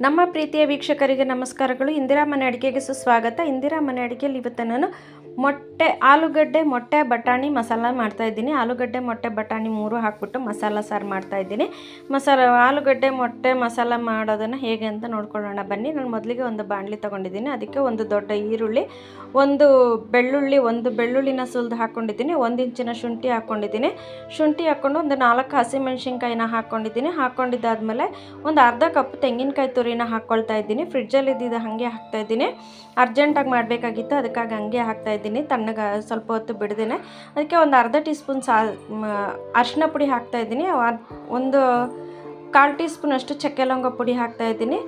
ನಮ್ಮ ಪ್ರೀತಿಯ ವೀಕ್ಷಕರಿಗೆ ನಮಸ್ಕಾರಗಳು. ಇಂದಿರಾ ಮನೆ ಅಡುಗೆಗೆ ಸುಸ್ವಾಗತ. ಇಂದಿರಾ ಮನೆ ಅಡುಗೆಯಲ್ಲಿ ಇವತ್ತು ನಾನು ಮೊಟ್ಟೆ, ಆಲೂಗಡ್ಡೆ, ಮೊಟ್ಟೆ, ಬಟಾಣಿ ಮಸಾಲ ಮಾಡ್ತಾಯಿದ್ದೀನಿ ಆಲೂಗಡ್ಡೆ, ಮೊಟ್ಟೆ, ಬಟಾಣಿ ಮೂರು ಹಾಕ್ಬಿಟ್ಟು ಮಸಾಲ ಸಾರು ಮಾಡ್ತಾಯಿದ್ದೀನಿ ಮಸಾಲ, ಆಲೂಗಡ್ಡೆ, ಮೊಟ್ಟೆ, ಮಸಾಲ ಮಾಡೋದನ್ನು ಹೇಗೆ ಅಂತ ನೋಡ್ಕೊಳ್ಳೋಣ. ಬನ್ನಿ, ನಾನು ಮೊದಲಿಗೆ ಒಂದು ಬಾಣಲಿ ತೊಗೊಂಡಿದ್ದೀನಿ. ಅದಕ್ಕೆ ಒಂದು ದೊಡ್ಡ ಈರುಳ್ಳಿ, ಒಂದು ಬೆಳ್ಳುಳ್ಳಿ, ಒಂದು ಬೆಳ್ಳುಳ್ಳಿನ ಸುಲಿದು ಹಾಕ್ಕೊಂಡಿದ್ದೀನಿ. ಒಂದು ಇಂಚಿನ ಶುಂಠಿ ಹಾಕ್ಕೊಂಡಿದ್ದೀನಿ. ಶುಂಠಿ ಹಾಕ್ಕೊಂಡು ಒಂದು ನಾಲ್ಕು ಹಸಿಮೆಣ್ಸಿನ್ಕಾಯಿನ ಹಾಕ್ಕೊಂಡಿದ್ದೀನಿ. ಹಾಕ್ಕೊಂಡಿದ್ದಾದಮೇಲೆ ಒಂದು ಅರ್ಧ ಕಪ್ ತೆಂಗಿನಕಾಯಿ ತುರಿನ ಹಾಕ್ಕೊಳ್ತಾ ಇದ್ದೀನಿ. ಫ್ರಿಡ್ಜಲ್ಲಿ ಇದ್ದಿದ್ದು ಹಾಗೆ ಹಾಕ್ತಾ ಇದ್ದೀನಿ. ಅರ್ಜೆಂಟಾಗಿ ಮಾಡಬೇಕಾಗಿತ್ತು, ಅದಕ್ಕಾಗಿ ಹಂಗೆ ಹಾಕ್ತಾ ಇದ್ದೀನಿ, ತಣ್ಣಗೆ ಸ್ವಲ್ಪ ಹೊತ್ತು ಬಿಡ್ದೇನೆ. ಅದಕ್ಕೆ ಒಂದು ಅರ್ಧ ಟೀ ಸ್ಪೂನ್ ಸಾ ಅರಿಶಿನ ಪುಡಿ ಹಾಕ್ತಾ ಇದ್ದೀನಿ. ಒಂದು ಕಾಲು ಟೀ ಸ್ಪೂನಷ್ಟು ಚಕ್ಕೆ ಲವಂಗ ಪುಡಿ ಹಾಕ್ತಾ ಇದ್ದೀನಿ.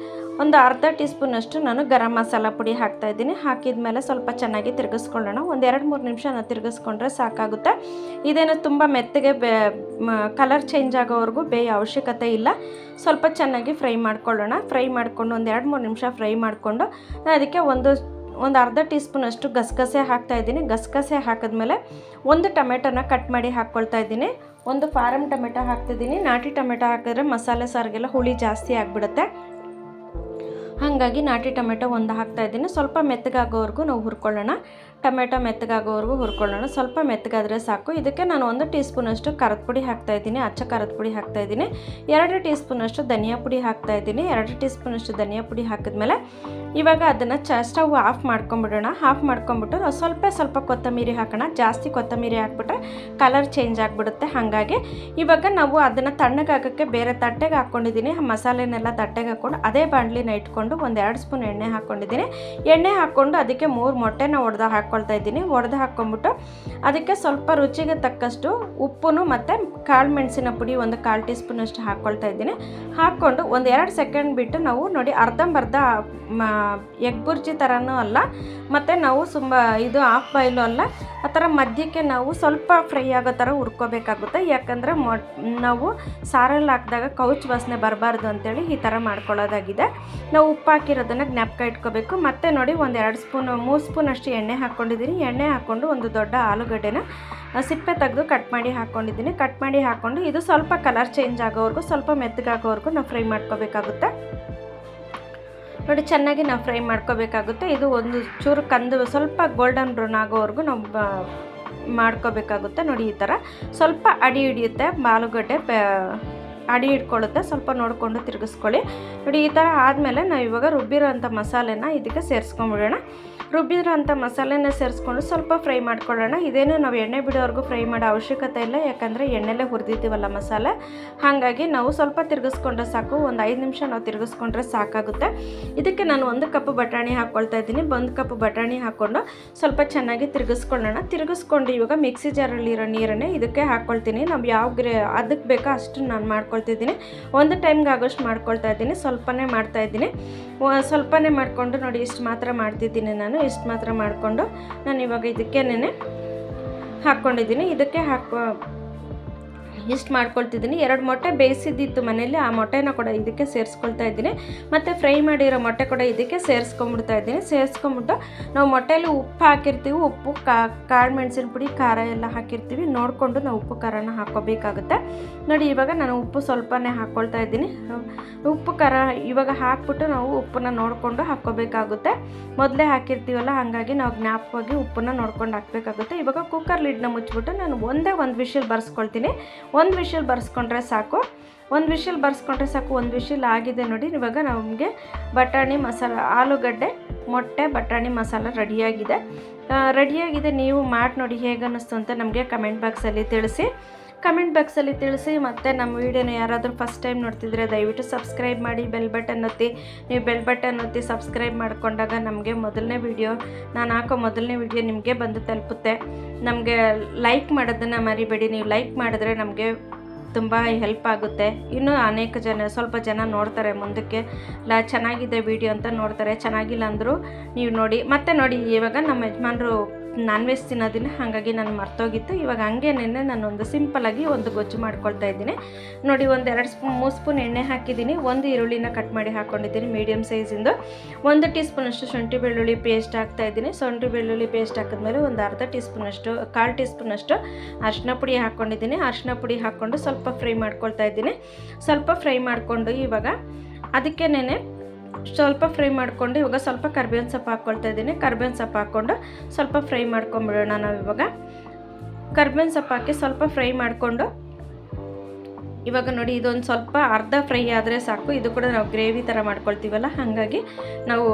ಒಂದು ಅರ್ಧ ಟೀ ಸ್ಪೂನಷ್ಟು ನಾನು ಗರಂ ಮಸಾಲ ಪುಡಿ ಹಾಕ್ತಾ ಇದ್ದೀನಿ. ಹಾಕಿದ ಮೇಲೆ ಸ್ವಲ್ಪ ಚೆನ್ನಾಗಿ ತಿರುಗಿಸ್ಕೊಳ್ಳೋಣ. ಒಂದು ಎರಡು ಮೂರು ನಿಮಿಷ ನಾನು ತಿರುಗಿಸ್ಕೊಂಡ್ರೆ ಸಾಕಾಗುತ್ತೆ. ಇದೇನು ತುಂಬ ಮೆತ್ತಗೆ ಬೇ ಕಲರ್ ಚೇಂಜ್ ಆಗೋವರೆಗೂ ಬೇಯ ಅವಶ್ಯಕತೆ ಇಲ್ಲ. ಸ್ವಲ್ಪ ಚೆನ್ನಾಗಿ ಫ್ರೈ ಮಾಡ್ಕೊಳ್ಳೋಣ. ಫ್ರೈ ಮಾಡಿಕೊಂಡು ಒಂದು ಎರಡು ಮೂರು ನಿಮಿಷ ಫ್ರೈ ಮಾಡಿಕೊಂಡು, ಅದಕ್ಕೆ ಒಂದು ಒಂದು ಅರ್ಧ ಟೀ ಸ್ಪೂನಷ್ಟು ಗಸಗಸೆ ಹಾಕ್ತಾ ಇದ್ದೀನಿ. ಗಸಗಸೆ ಹಾಕಿದ್ಮೇಲೆ ಒಂದು ಟೊಮೆಟೊನ ಕಟ್ ಮಾಡಿ ಹಾಕ್ಕೊಳ್ತಾ ಇದ್ದೀನಿ. ಒಂದು ಫಾರಮ್ ಟೊಮೆಟೊ ಹಾಕ್ತಿದ್ದೀನಿ ನಾಟಿ ಟೊಮೆಟೊ ಹಾಕಿದ್ರೆ ಮಸಾಲೆ ಸಾರಿಗೆಲ್ಲ ಹುಳಿ ಜಾಸ್ತಿ ಆಗಿಬಿಡುತ್ತೆ. ಹಾಗಾಗಿ ನಾಟಿ ಟೊಮೆಟೊ ಒಂದು ಹಾಕ್ತಾ ಇದ್ದೀನಿ. ಸ್ವಲ್ಪ ಮೆತ್ತಗಾಗೋವರೆಗೂ ನಾವು ಹುರ್ಕೊಳ್ಳೋಣ. ಟೊಮೆಟೊ ಮೆತ್ತಗಾಗೋವರೆಗೂ ಹುರ್ಕೊಳ್ಳೋಣ. ಸ್ವಲ್ಪ ಮೆತ್ತಗಾದರೆ ಸಾಕು. ಇದಕ್ಕೆ ನಾನು ಒಂದು ಟೀ ಸ್ಪೂನಷ್ಟು ಖಾರದ ಪುಡಿ ಹಾಕ್ತಾ ಇದ್ದೀನಿ. ಅಚ್ಚ ಖಾರದ ಪುಡಿ ಹಾಕ್ತಾ ಇದ್ದೀನಿ. ಎರಡು ಟೀ ಸ್ಪೂನಷ್ಟು ಧನಿಯಾ ಪುಡಿ ಹಾಕ್ತಾ ಇದ್ದೀನಿ. ಎರಡು ಟೀ ಸ್ಪೂನಷ್ಟು ಧನಿಯಾ ಪುಡಿ ಹಾಕಿದ್ಮೇಲೆ ಇವಾಗ ಅದನ್ನು ಚ, ಸ್ಟವ್ ಆಫ್ ಮಾಡ್ಕೊಂಬಿಡೋಣ. ಆಫ್ ಮಾಡ್ಕೊಂಬಿಟ್ಟು ಸ್ವಲ್ಪ ಸ್ವಲ್ಪ ಕೊತ್ತಂಬರಿ ಹಾಕೋಣ. ಜಾಸ್ತಿ ಕೊತ್ತಂಬರಿ ಹಾಕ್ಬಿಟ್ರೆ ಕಲರ್ ಚೇಂಜ್ ಆಗಿಬಿಡುತ್ತೆ ಹಾಗಾಗಿ. ಇವಾಗ ನಾವು ಅದನ್ನು ತಣ್ಣಗಾಗೋಕ್ಕೆ ಬೇರೆ ತಟ್ಟೆಗೆ ಹಾಕ್ಕೊಂಡಿದ್ದೀನಿ ಮಸಾಲೆನೆಲ್ಲ ತಟ್ಟೆಗೆ ಹಾಕ್ಕೊಂಡು ಅದೇ ಬಾಂಡ್ಲಿನ ಇಟ್ಕೊಂಡು ಒಂದು ಎರಡು ಸ್ಪೂನ್ ಎಣ್ಣೆ ಹಾಕ್ಕೊಂಡಿದ್ದೀನಿ ಎಣ್ಣೆ ಹಾಕ್ಕೊಂಡು ಅದಕ್ಕೆ ಮೂರು ಮೊಟ್ಟೆನ ಒಡೆದ ಹಾಕ್ಕೊಳ್ತಾ ಇದ್ದೀನಿ, ಒಡೆದು ಹಾಕ್ಕೊಂಬಿಟ್ಟು ಅದಕ್ಕೆ ಸ್ವಲ್ಪ ರುಚಿಗೆ ತಕ್ಕಷ್ಟು ಉಪ್ಪು ಮತ್ತು ಕಾಳು ಮೆಣಸಿನ ಪುಡಿ ಒಂದು ಕಾಲು ಟೀ ಸ್ಪೂನಷ್ಟು ಹಾಕ್ಕೊಳ್ತಾ ಇದ್ದೀನಿ. ಹಾಕ್ಕೊಂಡು ಒಂದು ಎರಡು ಸೆಕೆಂಡ್ ಬಿಟ್ಟು ನಾವು ನೋಡಿ ಅರ್ಧಂಬರ್ಧ ಎಗ್ ಬುರ್ಜಿ ಥರನೂ ಅಲ್ಲ, ಮತ್ತು ನಾವು ತುಂಬ ಇದು ಹಾಫ್ ಬಾಯ್ಲು ಅಲ್ಲ, ಆ ಥರ ಮಧ್ಯಕ್ಕೆ ನಾವು ಸ್ವಲ್ಪ ಫ್ರೈ ಆಗೋ ಥರ ಹುರ್ಕೋಬೇಕಾಗುತ್ತೆ. ಯಾಕಂದರೆ ಮೊ, ನಾವು ಸಾರಲ್ಲಿ ಹಾಕಿದಾಗ ಕೌಚ್ ವಾಸನೆ ಬರಬಾರ್ದು ಅಂತೇಳಿ ಈ ಥರ ಮಾಡ್ಕೊಳ್ಳೋದಾಗಿದೆ. ನಾವು ಉಪ್ಪು ಹಾಕಿರೋದನ್ನು ಜ್ಞಾಪಕ ಇಟ್ಕೋಬೇಕು. ಮತ್ತು ನೋಡಿ ಒಂದು ಎರಡು ಸ್ಪೂನು, ಮೂರು ಸ್ಪೂನ್ ಅಷ್ಟು ಎಣ್ಣೆ ಹಾಕ್ಕೊಂಡಿದ್ದೀನಿ ಎಣ್ಣೆ ಹಾಕ್ಕೊಂಡು ಒಂದು ದೊಡ್ಡ ಆಲೂಗಡ್ಡೆನ ಸಿಪ್ಪೆ ತೆಗೆದು ಕಟ್ ಮಾಡಿ ಹಾಕ್ಕೊಂಡಿದ್ದೀನಿ ಕಟ್ ಮಾಡಿ ಹಾಕ್ಕೊಂಡು ಇದು ಸ್ವಲ್ಪ ಕಲರ್ ಚೇಂಜ್ ಆಗೋವರೆಗೂ, ಸ್ವಲ್ಪ ಮೆತ್ತಗಾಗೋವರೆಗೂ ನಾವು ಫ್ರೈ ಮಾಡ್ಕೋಬೇಕಾಗುತ್ತೆ. ನೋಡಿ, ಚೆನ್ನಾಗಿ ನಾವು ಫ್ರೈ ಮಾಡ್ಕೋಬೇಕಾಗುತ್ತೆ. ಇದು ಒಂದು ಚೂರು ಕಂದು, ಸ್ವಲ್ಪ ಗೋಲ್ಡನ್ ಬ್ರೌನ್ ಆಗೋವರೆಗೂ ನಾವು ಮಾಡ್ಕೋಬೇಕಾಗುತ್ತೆ. ನೋಡಿ, ಈ ಥರ ಸ್ವಲ್ಪ ಅಡಿ ಹಿಡಿಯುತ್ತೆ ಆಲೂಗಡ್ಡೆ ಅಡಿ ಇಟ್ಕೊಳ್ಳುತ್ತೆ ಸ್ವಲ್ಪ ನೋಡಿಕೊಂಡು ತಿರುಗಿಸ್ಕೊಳ್ಳಿ. ನೋಡಿ, ಈ ಥರ ಆದಮೇಲೆ ನಾವು ಇವಾಗ ರುಬ್ಬಿರೋ ಅಂಥ ಮಸಾಲೆನ ಇದಕ್ಕೆ ಸೇರಿಸ್ಕೊಂಬಿಡೋಣ. ರುಬ್ಬಿರೋ ಅಂಥ ಮಸಾಲೆನ ಸೇರಿಸ್ಕೊಂಡು ಸ್ವಲ್ಪ ಫ್ರೈ ಮಾಡ್ಕೊಳ್ಳೋಣ. ಇದೇನು ನಾವು ಎಣ್ಣೆ ಬಿಡೋವರೆಗೂ ಫ್ರೈ ಮಾಡೋ ಅವಶ್ಯಕತೆ ಇಲ್ಲ, ಯಾಕಂದರೆ ಎಣ್ಣೆಲೇ ಹುರಿದಿದ್ದೀವಲ್ಲ ಮಸಾಲೆ. ಹಾಗಾಗಿ ನಾವು ಸ್ವಲ್ಪ ತಿರುಗಿಸ್ಕೊಂಡ್ರೆ ಸಾಕು. ಒಂದು ಐದು ನಿಮಿಷ ನಾವು ತಿರುಗಿಸ್ಕೊಂಡ್ರೆ ಸಾಕಾಗುತ್ತೆ. ಇದಕ್ಕೆ ನಾನು ಒಂದು ಕಪ್ ಬಟಾಣಿ ಹಾಕ್ಕೊಳ್ತಾ ಇದ್ದೀನಿ. ಒಂದು ಕಪ್ ಬಟಾಣಿ ಹಾಕ್ಕೊಂಡು ಸ್ವಲ್ಪ ಚೆನ್ನಾಗಿ ತಿರುಗಿಸ್ಕೊಳ್ಳೋಣ. ತಿರುಗಿಸ್ಕೊಂಡು ಇವಾಗ ಮಿಕ್ಸಿ ಜಾರಲ್ಲಿರೋ ನೀರನ್ನೇ ಇದಕ್ಕೆ ಹಾಕ್ಕೊಳ್ತೀನಿ. ನಾವು ಯಾವ ಗ್ರೇ, ಅದಕ್ಕೆ ಬೇಕೋ ಅಷ್ಟು ನಾನು ಮಾಡ್ಕೊಳ್ತಿದ್ದೀನಿ ಒಂದು ಟೈಮ್ಗೆ ಆಗೋಷ್ಟು ಮಾಡ್ಕೊಳ್ತಾ ಇದ್ದೀನಿ. ಸ್ವಲ್ಪನೇ ಮಾಡ್ತಾ ಇದ್ದೀನಿ. ಸ್ವಲ್ಪನೇ ಮಾಡಿಕೊಂಡು ನೋಡಿ ಇಷ್ಟು ಮಾತ್ರ ಮಾಡ್ತಿದ್ದೀನಿ ನಾನು. ಇಷ್ಟು ಮಾತ್ರ ಮಾಡಿಕೊಂಡು ನಾನು ಇವಾಗ ಇದಕ್ಕೇನೆ ಹಾಕ್ಕೊಂಡಿದ್ದೀನಿ. ಇದಕ್ಕೆ ಹಾಕೋ ಇಷ್ಟು ಮಾಡ್ಕೊಳ್ತಿದ್ದೀನಿ. ಎರಡು ಮೊಟ್ಟೆ ಬೇಯಿಸಿದ್ದಿತ್ತು ಮನೇಲಿ ಆ ಮೊಟ್ಟೆನ ಕೂಡ ಇದಕ್ಕೆ ಸೇರಿಸ್ಕೊಳ್ತಾ ಇದ್ದೀನಿ. ಮತ್ತು ಫ್ರೈ ಮಾಡಿರೋ ಮೊಟ್ಟೆ ಕೂಡ ಇದಕ್ಕೆ ಸೇರಿಸ್ಕೊಂಬಿಡ್ತಾ ಇದ್ದೀನಿ. ಸೇರಿಸ್ಕೊಂಬಿಟ್ಟು ನಾವು ಮೊಟ್ಟೆಯಲ್ಲಿ ಉಪ್ಪು ಹಾಕಿರ್ತೀವಿ. ಉಪ್ಪು ಕಾಳು, ಮೆಣಸಿನ ಪುಡಿ, ಖಾರ ಎಲ್ಲ ಹಾಕಿರ್ತೀವಿ. ನೋಡಿಕೊಂಡು ನಾವು ಉಪ್ಪು, ಖಾರನ ಹಾಕೋಬೇಕಾಗುತ್ತೆ ನೋಡಿ, ಇವಾಗ ನಾನು ಉಪ್ಪು ಸ್ವಲ್ಪನೇ ಹಾಕ್ಕೊಳ್ತಾ ಇದ್ದೀನಿ. ಉಪ್ಪು, ಖಾರ ಇವಾಗ ಹಾಕ್ಬಿಟ್ಟು ನಾವು ಉಪ್ಪನ್ನ ನೋಡಿಕೊಂಡು ಹಾಕ್ಕೋಬೇಕಾಗುತ್ತೆ. ಮೊದಲೇ ಹಾಕಿರ್ತೀವಲ್ಲ, ಹಾಗಾಗಿ ನಾವು ಜ್ಞಾಪಕವಾಗಿ ಉಪ್ಪನ್ನ ನೋಡ್ಕೊಂಡು ಹಾಕಬೇಕಾಗುತ್ತೆ. ಇವಾಗ ಕುಕ್ಕರ್ ಲಿಡ್ನ ಮುಚ್ಚಿಬಿಟ್ಟು ನಾನು ಒಂದೇ ಒಂದು ವಿಷಲ್ ಬರ್ಸ್ಕೊಳ್ತೀನಿ. ಒಂದು ವಿಷಲ್ ಬರ್ಸ್ಕೊಂಡ್ರೆ ಸಾಕು. ಒಂದು ವಿಷಲ್ ಬರ್ಸ್ಕೊಂಡ್ರೆ ಸಾಕು, ಒಂದು ವಿಷಲ್ ಆಗಿದೆ ನೋಡಿ. ಇವಾಗ ನಮಗೆ ಬಟಾಣಿ ಮಸಾಲ, ಆಲೂಗಡ್ಡೆ, ಮೊಟ್ಟೆ, ಬಟಾಣಿ ಮಸಾಲ ರೆಡಿಯಾಗಿದೆ. ರೆಡಿಯಾಗಿದೆ, ನೀವು ಮಾಡಿ ನೋಡಿ ಹೇಗೆ ಅನ್ನಿಸ್ತು ಅಂತ ನಮಗೆ ಕಮೆಂಟ್ ಬಾಕ್ಸಲ್ಲಿ ತಿಳಿಸಿ. ಕಮೆಂಟ್ ಬಾಕ್ಸಲ್ಲಿ ತಿಳಿಸಿ ಮತ್ತು ನಮ್ಮ ವೀಡಿಯೋನ ಯಾರಾದರೂ ಫಸ್ಟ್ ಟೈಮ್ ನೋಡ್ತಿದ್ರೆ ದಯವಿಟ್ಟು ಸಬ್ಸ್ಕ್ರೈಬ್ ಮಾಡಿ ಬೆಲ್ ಬಟನ್ ಒತ್ತಿ. ನೀವು ಬೆಲ್ ಬಟನ್ ಒತ್ತಿ ಸಬ್ಸ್ಕ್ರೈಬ್ ಮಾಡಿಕೊಂಡಾಗ ನಮಗೆ ಮೊದಲನೇ ವಿಡಿಯೋ ನಾನು ಹಾಕೋ ಮೊದಲನೇ ವಿಡಿಯೋ ನಿಮಗೆ ಬಂದು ತಲುಪುತ್ತೆ. ನಮಗೆ ಲೈಕ್ ಮಾಡೋದನ್ನು ಮರಿಬೇಡಿ. ನೀವು ಲೈಕ್ ಮಾಡಿದ್ರೆ ನಮಗೆ ತುಂಬ ಹೆಲ್ಪ್ ಆಗುತ್ತೆ. ಇನ್ನೂ ಅನೇಕ ಜನ, ಸ್ವಲ್ಪ ಜನ ನೋಡ್ತಾರೆ ಮುಂದಕ್ಕೆ. ಲ, ಚೆನ್ನಾಗಿದೆ ವಿಡಿಯೋ ಅಂತ ನೋಡ್ತಾರೆ. ಚೆನ್ನಾಗಿಲ್ಲ ಅಂದರೂ ನೀವು ನೋಡಿ. ಮತ್ತೆ ನೋಡಿ, ಇವಾಗ ನಮ್ಮ ಯಜಮಾನ್ರು ನಾನ್ ವೆಜ್ ತಿನ್ನೋದಿನ ಹಾಗಾಗಿ ನಾನು ಮರ್ತೋಗಿತ್ತು. ಇವಾಗ ಹಂಗೇನೆ ನಾನು ಒಂದು ಸಿಂಪಲಾಗಿ ಒಂದು ಗೊಜ್ಜು ಮಾಡ್ಕೊಳ್ತಾ ಇದ್ದೀನಿ. ನೋಡಿ, ಒಂದು ಎರಡು ಸ್ಪೂನ್ ಮೂರು ಸ್ಪೂನ್ ಎಣ್ಣೆ ಹಾಕಿದ್ದೀನಿ. ಒಂದು ಈರುಳ್ಳಿನ ಕಟ್ ಮಾಡಿ ಹಾಕ್ಕೊಂಡಿದ್ದೀನಿ ಮೀಡಿಯಮ್ ಸೈಜಿಂದು ಒಂದು ಟೀ ಸ್ಪೂನಷ್ಟು ಶುಂಠಿ ಬೆಳ್ಳುಳ್ಳಿ ಪೇಸ್ಟ್ ಹಾಕ್ತಾ ಇದ್ದೀನಿ. ಶುಂಠಿ ಬೆಳ್ಳುಳ್ಳಿ ಪೇಸ್ಟ್ ಹಾಕಿದ್ಮೇಲೆ ಒಂದು ಅರ್ಧ ಟೀ ಸ್ಪೂನಷ್ಟು ಕಾಲು ಟೀ ಸ್ಪೂನಷ್ಟು ಅರಿಶಿನ ಪುಡಿ ಹಾಕ್ಕೊಂಡಿದ್ದೀನಿ ಅರಿಶಿನ ಪುಡಿ ಹಾಕ್ಕೊಂಡು ಸ್ವಲ್ಪ ಫ್ರೈ ಮಾಡ್ಕೊಳ್ತಾ ಇದ್ದೀನಿ. ಸ್ವಲ್ಪ ಫ್ರೈ ಮಾಡಿಕೊಂಡು ಇವಾಗ ಅದಕ್ಕೇನೆ ಸ್ವಲ್ಪ ಫ್ರೈ ಮಾಡಿಕೊಂಡು ಇವಾಗ ಸ್ವಲ್ಪ ಕರ್ಬೇವಿನ ಸೊಪ್ಪು ಹಾಕ್ಕೊಳ್ತಾ ಇದ್ದೀನಿ. ಕರ್ಬೇವಿನ ಸೊಪ್ಪು ಹಾಕ್ಕೊಂಡು ಸ್ವಲ್ಪ ಫ್ರೈ ಮಾಡ್ಕೊಂಬಿಡೋಣ ನಾವು ಇವಾಗ ಕರ್ಬೇವಿನ ಸೊಪ್ಪು ಹಾಕಿ ಸ್ವಲ್ಪ ಫ್ರೈ ಮಾಡಿಕೊಂಡು ಇವಾಗ ನೋಡಿ, ಇದೊಂದು ಸ್ವಲ್ಪ ಅರ್ಧ ಫ್ರೈ ಆದರೆ ಸಾಕು. ಇದು ಕೂಡ ನಾವು ಗ್ರೇವಿ ಥರ ಮಾಡ್ಕೊಳ್ತೀವಲ್ಲ, ಹಾಗಾಗಿ ನಾವು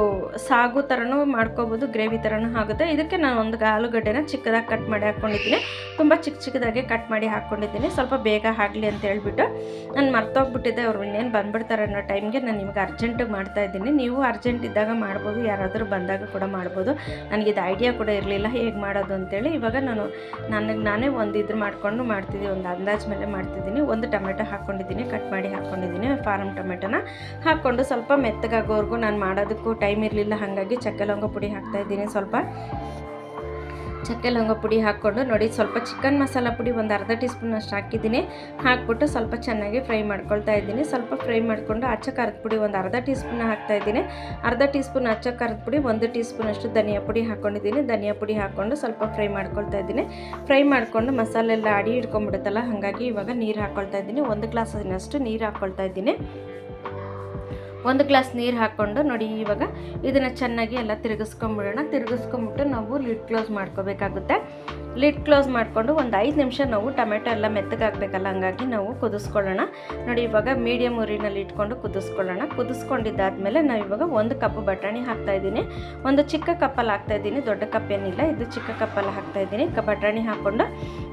ಸಾಗು ಥರನೂ ಮಾಡ್ಕೋಬೋದು, ಗ್ರೇವಿ ಥರನೂ ಆಗುತ್ತೆ. ಇದಕ್ಕೆ ನಾನು ಒಂದು ಆಲೂಗಡ್ಡೆನ ಚಿಕ್ಕದಾಗಿ ಕಟ್ ಮಾಡಿ ಹಾಕ್ಕೊಂಡಿದ್ದೀನಿ ತುಂಬ ಚಿಕ್ಕ ಚಿಕ್ಕದಾಗಿ ಕಟ್ ಮಾಡಿ ಹಾಕ್ಕೊಂಡಿದ್ದೀನಿ ಸ್ವಲ್ಪ ಬೇಗ ಆಗಲಿ ಅಂತ ಹೇಳ್ಬಿಟ್ಟು. ನಾನು ಮರ್ತೋಗ್ಬಿಟ್ಟಿದ್ದೆ ಅವ್ರು ಇನ್ನೇನು ಬಂದ್ಬಿಡ್ತಾರೆ ಅನ್ನೋ ಟೈಮ್ಗೆ ನಾನು ನಿಮ್ಗೆ ಅರ್ಜೆಂಟಿಗೆ ಮಾಡ್ತಾ ಇದ್ದೀನಿ. ನೀವು ಅರ್ಜೆಂಟ್ ಇದ್ದಾಗ ಮಾಡ್ಬೋದು, ಯಾರಾದರೂ ಬಂದಾಗ ಕೂಡ ಮಾಡ್ಬೋದು. ನನಗಿದು ಐಡಿಯಾ ಕೂಡ ಇರಲಿಲ್ಲ, ಹೇಗೆ ಮಾಡೋದು ಅಂತೇಳಿ. ಇವಾಗ ನಾನು, ನನಗೆ ನಾನೇ ಒಂದು ಇದ್ರ ಮಾಡ್ಕೊಂಡು ಮಾಡ್ತಿದ್ದೀನಿ ಒಂದು ಅಂದಾಜು ಮೇಲೆ ಮಾಡ್ತಿದ್ದೀನಿ. ಒಂದು ಟೊಮೆಟೊ ಹಾಕ್ಕೊಂಡಿದ್ದೀನಿ, ಕಟ್ ಮಾಡಿ ಹಾಕ್ಕೊಂಡಿದ್ದೀನಿ ಫಾರಮ್ ಟೊಮೆಟೊನ ಹಾಕ್ಕೊಂಡು ಸ್ವಲ್ಪ ಮೆತ್ತಗಾಗೋವರೆಗೂ ನಾನು ಮಾಡೋದಕ್ಕೂ ಟೈಮ್ ಇರಲಿಲ್ಲ, ಹಾಗಾಗಿ ಚಕ್ಕೆ ಲವಂಗ ಪುಡಿ ಹಾಕ್ತಾಯಿದ್ದೀನಿ ಸ್ವಲ್ಪ. ಚಕ್ಕೆ ಲವಂಗ ಪುಡಿ ಹಾಕ್ಕೊಂಡು ನೋಡಿ, ಸ್ವಲ್ಪ ಚಿಕನ್ ಮಸಾಲ ಪುಡಿ ಒಂದು ಅರ್ಧ ಟೀ ಸ್ಪೂನ್ ಅಷ್ಟು ಹಾಕಿದ್ದೀನಿ. ಹಾಕ್ಬಿಟ್ಟು ಸ್ವಲ್ಪ ಚೆನ್ನಾಗಿ ಫ್ರೈ ಮಾಡ್ಕೊಳ್ತಾ ಇದ್ದೀನಿ. ಸ್ವಲ್ಪ ಫ್ರೈ ಮಾಡಿಕೊಂಡು ಅಚ್ಚ ಖಾರದ ಪುಡಿ ಒಂದು ಅರ್ಧ ಟೀ ಸ್ಪೂನ್ ಹಾಕ್ತಾ ಇದ್ದೀನಿ. ಅರ್ಧ ಟೀ ಸ್ಪೂನ್ ಅಚ್ಚ ಖಾರದ ಪುಡಿ, ಒಂದು ಟೀ ಸ್ಪೂನ್ ಅಷ್ಟು ಧನಿಯಾ ಪುಡಿ ಹಾಕ್ಕೊಂಡಿದ್ದೀನಿ ಧನಿಯಾ ಪುಡಿ ಹಾಕ್ಕೊಂಡು ಸ್ವಲ್ಪ ಫ್ರೈ ಮಾಡ್ಕೊಳ್ತಾ ಇದ್ದೀನಿ. ಫ್ರೈ ಮಾಡಿಕೊಂಡು ಮಸಾಲೆ ಎಲ್ಲ ಅಡಿ ಹಿಡ್ಕೊಂಡ್ಬಿಡುತ್ತಲ್ಲ, ಹಾಗಾಗಿ ಇವಾಗ ನೀರು ಹಾಕ್ಕೊಳ್ತಾ ಇದ್ದೀನಿ. ಒಂದು ಗ್ಲಾಸಿನಷ್ಟು ನೀರು ಹಾಕ್ಕೊಳ್ತಾ ಇದ್ದೀನಿ. ಒಂದು ಗ್ಲಾಸ್ ನೀರು ಹಾಕ್ಕೊಂಡು ನೋಡಿ, ಇವಾಗ ಇದನ್ನು ಚೆನ್ನಾಗಿ ಎಲ್ಲ ತಿರುಗಿಸ್ಕೊಂಬಿಡೋಣ. ತಿರುಗಿಸ್ಕೊಂಬಿಟ್ಟು ನಾವು ಲಿಡ್ ಕ್ಲೋಸ್ ಮಾಡ್ಕೋಬೇಕಾಗುತ್ತೆ. ಲಿಡ್ ಕ್ಲೋಸ್ ಮಾಡಿಕೊಂಡು ಒಂದು ಐದು ನಿಮಿಷ ನಾವು ಟೊಮೆಟೊ ಎಲ್ಲ ಮೆತ್ತಗಾಗಬೇಕಲ್ಲ ಹಂಗಾಗಿ ನಾವು ಕುದಿಸ್ಕೊಳ್ಳೋಣ. ನೋಡಿ, ಇವಾಗ ಮೀಡಿಯಮ್ ಉರಿನಲ್ಲಿ ಇಟ್ಕೊಂಡು ಕುದಿಸ್ಕೊಳ್ಳೋಣ. ಕುದಿಸ್ಕೊಂಡಿದ್ದಾದಮೇಲೆ ನಾವು ಇವಾಗ ಒಂದು ಕಪ್ ಬಟಾಣಿ ಹಾಕ್ತಾಯಿದ್ದೀನಿ ಒಂದು ಚಿಕ್ಕ ಕಪ್ಪಲ್ಲಿ ಹಾಕ್ತಾಯಿದ್ದೀನಿ ದೊಡ್ಡ ಕಪ್ ಏನಿಲ್ಲ, ಇದು ಚಿಕ್ಕ ಕಪ್ಪಲ್ಲಿ ಹಾಕ್ತಾಯಿದ್ದೀನಿ ಬಟಾಣಿ ಹಾಕ್ಕೊಂಡು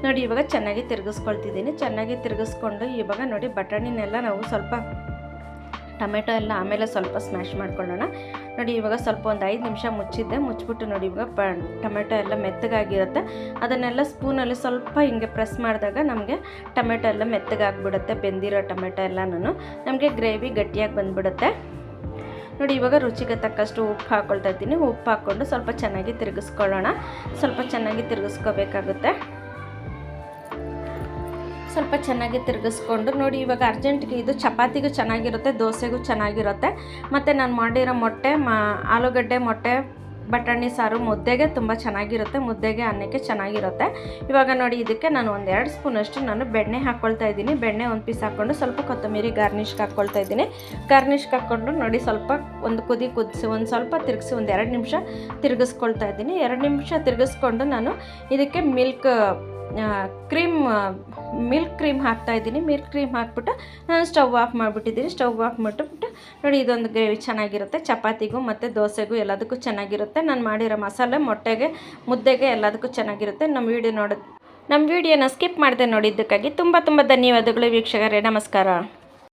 ನೋಡಿ, ಇವಾಗ ಚೆನ್ನಾಗಿ ತಿರುಗಿಸ್ಕೊಳ್ತಿದ್ದೀನಿ. ಚೆನ್ನಾಗಿ ತಿರುಗಿಸ್ಕೊಂಡು ಇವಾಗ ನೋಡಿ, ಬಟಾಣಿನೆಲ್ಲ ನಾವು ಸ್ವಲ್ಪ ಟೊಮೆಟೊ ಎಲ್ಲ ಆಮೇಲೆ ಸ್ವಲ್ಪ ಸ್ಮ್ಯಾಶ್ ಮಾಡ್ಕೊಳ್ಳೋಣ. ನೋಡಿ, ಇವಾಗ ಸ್ವಲ್ಪ ಒಂದು ಐದು ನಿಮಿಷ ಮುಚ್ಚಿದ್ದೆ. ಮುಚ್ಚಿಬಿಟ್ಟು ನೋಡಿ, ಇವಾಗ ಪ ಟೊಮೆಟೊ ಎಲ್ಲ ಮೆತ್ತಗಾಗಿರುತ್ತೆ. ಅದನ್ನೆಲ್ಲ ಸ್ಪೂನಲ್ಲಿ ಸ್ವಲ್ಪ ಹಿಂಗೆ ಪ್ರೆಸ್ ಮಾಡಿದಾಗ ನಮಗೆ ಟೊಮೆಟೊ ಎಲ್ಲ ಮೆತ್ತಗಾಗ್ಬಿಡುತ್ತೆ. ಬೆಂದಿರೋ ಟೊಮೆಟೊ ಎಲ್ಲನೂ ನಮಗೆ ಗ್ರೇವಿ ಗಟ್ಟಿಯಾಗಿ ಬಂದುಬಿಡುತ್ತೆ. ನೋಡಿ, ಇವಾಗ ರುಚಿಗೆ ತಕ್ಕಷ್ಟು ಉಪ್ಪು ಹಾಕ್ಕೊಳ್ತಾ ಇದ್ದೀನಿ. ಉಪ್ಪು ಹಾಕ್ಕೊಂಡು ಸ್ವಲ್ಪ ಚೆನ್ನಾಗಿ ತಿರುಗಿಸ್ಕೊಳ್ಳೋಣ. ಸ್ವಲ್ಪ ಚೆನ್ನಾಗಿ ತಿರುಗಿಸ್ಕೋಬೇಕಾಗುತ್ತೆ. ಸ್ವಲ್ಪ ಚೆನ್ನಾಗಿ ತಿರುಗಿಸ್ಕೊಂಡು ನೋಡಿ, ಇವಾಗ ಅರ್ಜೆಂಟ್ಗೆ ಇದು ಚಪಾತಿಗೂ ಚೆನ್ನಾಗಿರುತ್ತೆ, ದೋಸೆಗೂ ಚೆನ್ನಾಗಿರುತ್ತೆ. ಮತ್ತು ನಾನು ಮಾಡಿರೋ ಮೊಟ್ಟೆ, ಮಾ, ಆಲೂಗಡ್ಡೆ ಮೊಟ್ಟೆ, ಬಟಾಣಿ ಸಾರು ಮುದ್ದೆಗೆ ತುಂಬ ಚೆನ್ನಾಗಿರುತ್ತೆ, ಮುದ್ದೆಗೆ ಅನ್ನಕ್ಕೆ ಚೆನ್ನಾಗಿರುತ್ತೆ. ಇವಾಗ ನೋಡಿ, ಇದಕ್ಕೆ ನಾನು ಒಂದು ಎರಡು ಸ್ಪೂನಷ್ಟು ನಾನು ಬೆಣ್ಣೆ ಹಾಕ್ಕೊಳ್ತಾ ಇದ್ದೀನಿ. ಬೆಣ್ಣೆ ಒಂದು ಪೀಸ್ ಹಾಕ್ಕೊಂಡು ಸ್ವಲ್ಪ ಕೊತ್ತಂಬರಿ ಗಾರ್ನಿಷ್ಗೆ ಹಾಕ್ಕೊಳ್ತಾ ಇದ್ದೀನಿ. ಗಾರ್ನಿಷ್ಗೆ ಹಾಕ್ಕೊಂಡು ನೋಡಿ, ಸ್ವಲ್ಪ ಒಂದು ಕುದಿ ಕುದಿಸಿ, ಒಂದು ಸ್ವಲ್ಪ ತಿರುಗಿಸಿ, ಒಂದು ಎರಡು ನಿಮಿಷ ತಿರುಗಿಸ್ಕೊಳ್ತಾ ಇದ್ದೀನಿ. ಎರಡು ನಿಮಿಷ ತಿರುಗಿಸ್ಕೊಂಡು ನಾನು ಇದಕ್ಕೆ ಮಿಲ್ಕ್ ಕ್ರೀಮ್ ಮಿಲ್ಕ್ ಕ್ರೀಮ್ ಹಾಕ್ತಾ ಇದ್ದೀನಿ. ಮಿಲ್ಕ್ ಕ್ರೀಮ್ ಹಾಕ್ಬಿಟ್ಟು ನಾನು ಸ್ಟವ್ ಆಫ್ ಮಾಡಿಬಿಟ್ಟಿದ್ದೀನಿ. ಸ್ಟವ್ ಆಫ್ ಮಾಡಿಬಿಟ್ಟು, ನೋಡಿ ಇದೊಂದು ಗ್ರೇವಿ ಚೆನ್ನಾಗಿರುತ್ತೆ. ಚಪಾತಿಗೂ ಮತ್ತು ದೋಸೆಗೂ ಎಲ್ಲದಕ್ಕೂ ಚೆನ್ನಾಗಿರುತ್ತೆ. ನಾನು ಮಾಡಿರೋ ಮಸಾಲೆ ಮೊಟ್ಟೆಗೆ, ಮುದ್ದೆಗೆ ಎಲ್ಲದಕ್ಕೂ ಚೆನ್ನಾಗಿರುತ್ತೆ. ನಮ್ಮ ವಿಡಿಯೋ ನೋಡೋದು ನಮ್ಮ ವಿಡಿಯೋನ ಸ್ಕಿಪ್ ಮಾಡಿದೆ ನೋಡಿದ್ದಕ್ಕಾಗಿ ತುಂಬ ತುಂಬ ಧನ್ಯವಾದಗಳು ವೀಕ್ಷಕರೇ. ನಮಸ್ಕಾರ.